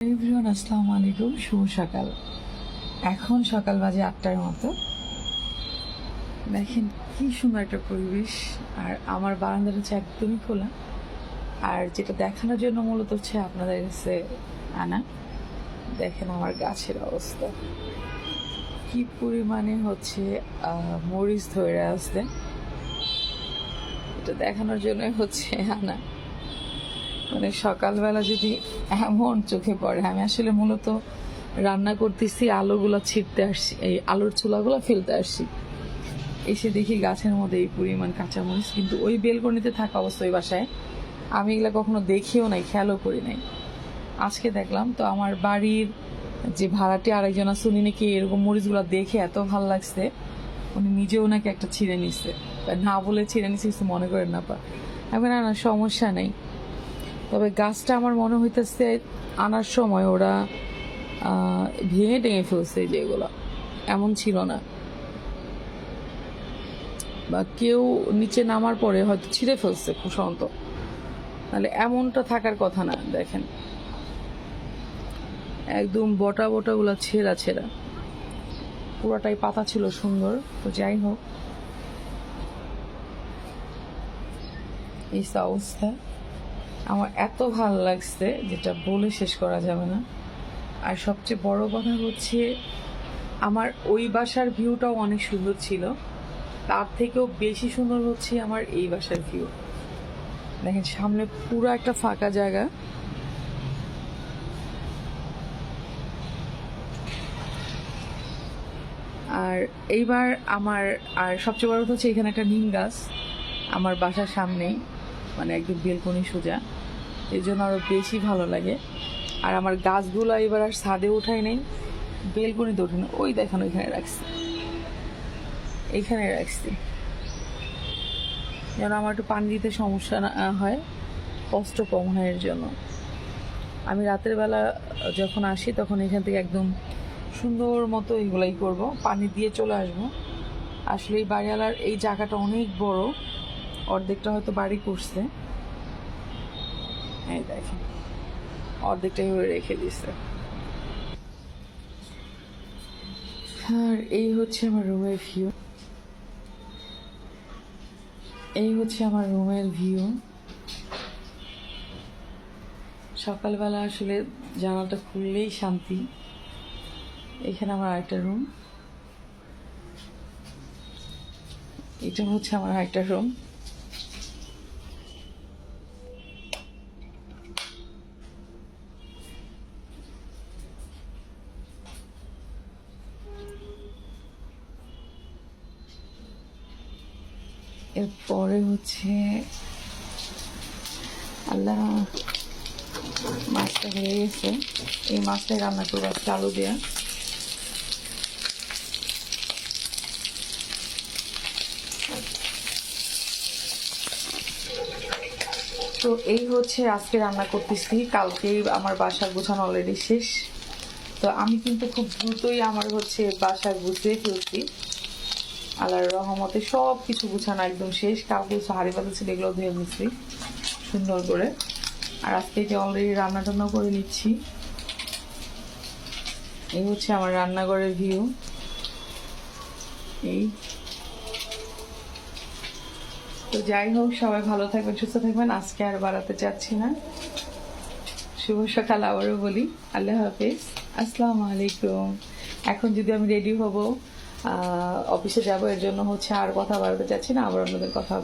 Everyone আসসালামু আলাইকুম শুভ সকাল। এখন সকাল বাজে আটটার মতো। দেখেন কি সুন্দর একটা পরিবেশ, আর আমার বারান্দাটা হচ্ছে একদমই খোলা। আর যেটা দেখানোর জন্য মূলত হচ্ছে আপনাদের কাছে আনা। দেখেন আমার গাছের অবস্থা। কি পরিমাণে হচ্ছে মরিচ ধরে আসছে এটা দেখানোর জন্য হচ্ছে আনা। মানে সকালবেলা যদি এমন চোখে পড়ে। আমি আসলে মূলত রান্না করতেছি, আলোগুলো ছিটতে আসছি, এই আলোর চুলাগুলো ফেলতে আসছি। এসে দেখি গাছের মধ্যে এই পরিমাণ কাঁচামরিচ, কিন্তু ওই বেলকনিতে থাকা অবস্থা ওই বাসায় আমি এগুলো কখনো দেখিও নাই, খেয়ালও করি নাই। আজকে দেখলাম তো আমার বাড়ির যে ভাড়াটি আরেকজন আছে, উনি নাকি এরকম মরিচগুলো দেখে এত ভালো লাগছে, উনি নিজেও নাকি একটা ছিঁড়ে নিছে। না বলে ছিঁড়ে নিছে মনে করেন না পা এখন না, সমস্যা নেই। তবে গাছটা আমার মনে হইতেছে আনার সময় ওরা ভেঙে টেঙে ফেলছে যেগুলো। এমন ছিল না। বা কেউ নিচে নামার পরে হয়তো ছিঁড়ে ফেলছে সম্ভবত তাহলে এমনটা থাকার কথা না, দেখেন। একদম বটা বটাগুলো ছেঁড়া ছেঁড়া। পুরাটাই পাতা ছিল সুন্দর, তো যাই হোক। এই অবস্থা। আমার এত ভালো লাগছে যেটা বলে শেষ করা যাবে না। আর সবচেয়ে বড় কথা হচ্ছে, আমার ওই বাসার ভিউটাও অনেক সুন্দর ছিল। তার থেকেও বেশি সুন্দর হচ্ছে আমার এই বাসার ভিউ দেখেন, সামনে পুরো একটা ফাঁকা জায়গা। আর এইবার আমার, আর সবচেয়ে বড় হচ্ছে এখানে একটা নিম গাছ আমার বাসার সামনেই। মানে একদম বেলকনি সোজা। এই জন্য আরও বেশি ভালো লাগে। আর আমার গাছগুলো এবার আর ছাদে উঠাই নেই। বেলকনিতে উঠে না ওই দেখেন, ওইখানে রাখছি। এইখানে রাখছি। যেন আমার একটু পানি দিতে সমস্যা না হয়। কষ্ট কম হয় এর জন্য। আমি রাতের বেলা যখন আসি, তখন এখান থেকে একদম সুন্দর মতো এগুলাই করব। পানি দিয়ে চলে আসব। আসলে এই বাড়িওয়ালার এই জায়গাটা অনেক বড়। অর্ধেকটা হয়তো বাড়ি করছে এই দেখেন অর্ধেকটা এভাবে রেখে দিছে। আর এই হচ্ছে আমার রুমের ভিউ এই হচ্ছে আমার রুমের ভিউ সকালবেলা আসলে জানালাটা খুললেই শান্তি। এখানে আমার আরেকটা রুম এটা হচ্ছে আমার আরেকটা রুম এরপরে হচ্ছে আল্লাহ মাছটা হয়ে গেছে। এই মাছটাই রান্না করব আজকে আলু দেওয়া তো এই হচ্ছে আজকে রান্না করতেছি। কালকে আমার বাসা গোছানো অলরেডি শেষ। তো আমি কিন্তু খুব দ্রুতই আমার হচ্ছে বাসা গুছিয়ে ফেলছি। আল্লাহর রহমতে সব কিছু গুছানো একদম শেষ। কাউকে হাড়ি পাতা ছিল, এগুলো ধুয়ে নিচ্ছি, সুন্দর করে। আর আজকে যে অলরেডি রান্না টান্না করে নিচ্ছি, এই হচ্ছে আমার রান্নাঘরের ভিউ এই। তো যাই হোক, সবাই ভালো থাকবেন, সুস্থ থাকবেন। আজকে আর বাড়াতে চাচ্ছি না। শুভ সকাল আবারও বলি। আল্লাহ হাফিজ। আসসালামু আলাইকুম। এখন যদি আমি রেডি হব অফিসে যাব এর জন্য হচ্ছে আর কথা বাড়াতে চাচ্ছি না আবার অন্যদের কথা